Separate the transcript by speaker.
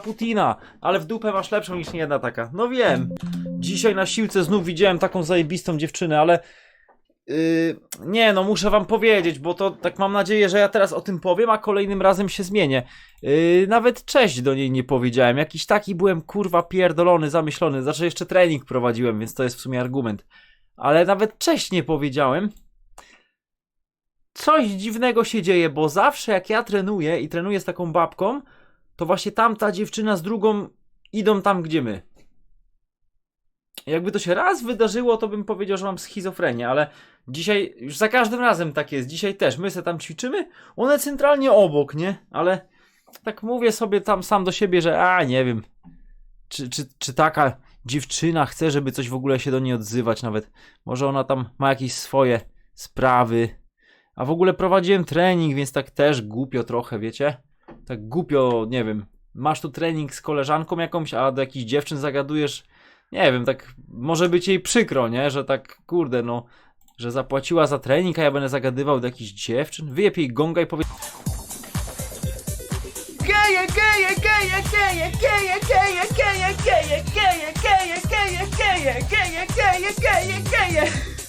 Speaker 1: Putina, ale w dupę masz lepszą niż nie jedna taka. No wiem. Dzisiaj na siłce znów widziałem taką zajebistą dziewczynę, ale yy, nie no, muszę wam powiedzieć, bo to tak mam nadzieję, że ja teraz o tym powiem, a kolejnym razem się zmienię. Yy, nawet cześć do niej nie powiedziałem. Jakiś taki byłem kurwa pierdolony, zamyślony. Znaczy jeszcze trening prowadziłem, więc to jest w sumie argument. Ale nawet cześć nie powiedziałem. Coś dziwnego się dzieje, bo zawsze jak ja trenuję i trenuję z taką babką, to właśnie tamta dziewczyna z drugą idą tam, gdzie my. Jakby to się raz wydarzyło, to bym powiedział, że mam schizofrenię, ale dzisiaj już za każdym razem tak jest. Dzisiaj też. My se tam ćwiczymy, one centralnie obok, nie? Ale tak mówię sobie tam sam do siebie, że a nie wiem, czy, czy, czy taka dziewczyna chce, żeby coś w ogóle się do niej odzywać nawet. Może ona tam ma jakieś swoje sprawy. A w ogóle prowadziłem trening, więc tak też głupio trochę, wiecie? tak głupio, nie wiem, masz tu trening z koleżanką jakąś, a do jakichś dziewczyn zagadujesz, nie wiem, tak może być jej przykro, nie, że tak, kurde, no, że zapłaciła za trening, a ja będę zagadywał do jakichś dziewczyn, wyjeb jej gonga i powie...
Speaker 2: Geje, geje, geje, geje, geje, geje,
Speaker 1: geje, geje, geje, geje, geje, geje, geje, geje, geje, geje, geje,